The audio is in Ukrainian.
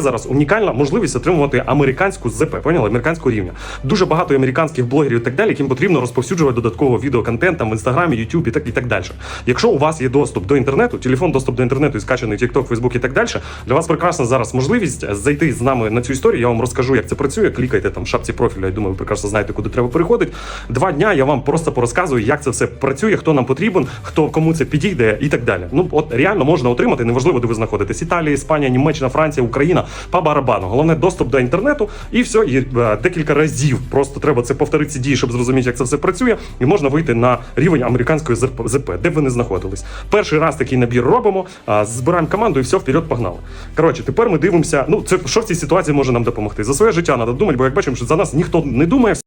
зараз унікальна можливість отримувати американську ЗП, поняли? Американського рівня. Дуже багато американських блогерів і так далі, яким потрібно розповсюджувати додатково відеоконтент там в інстаграмі, Ютуб і так і так далі. Якщо у вас є доступ до інтернету, телефон, доступ до інтернету і скачаний TikTok, Facebook і так далі, для вас прекрасна зараз можливість зайти з нами на цю історію. Я вам розкажу, як це працює. Клікайте там в шапці профілю. Я думаю, ви прекрасно знаєте, куди треба переходити. Два дня я вам просто порозказую, як це все працює, хто нам потрібен, хто кому це підійде і так далі. Ну от реально можна отримати, неважливо, де ви знаходитесь. Італія, Іспанія, Німеччина, Франція, Україна по барабану. Головне доступ до інтернету, і все, і е, декілька разів. Просто треба це повторити ці дії, щоб зрозуміти, як це все працює, і можна вийти на рівень американської ЗП, де б ви знаходились. Перший раз такий набір робимо, збираємо команду і все, вперед погнали. Коротше, тепер ми дивимося. Ну, це що в цій ситуації може нам допомогти. За своє життя треба думати, бо як бачимо, що за нас ніхто не думає.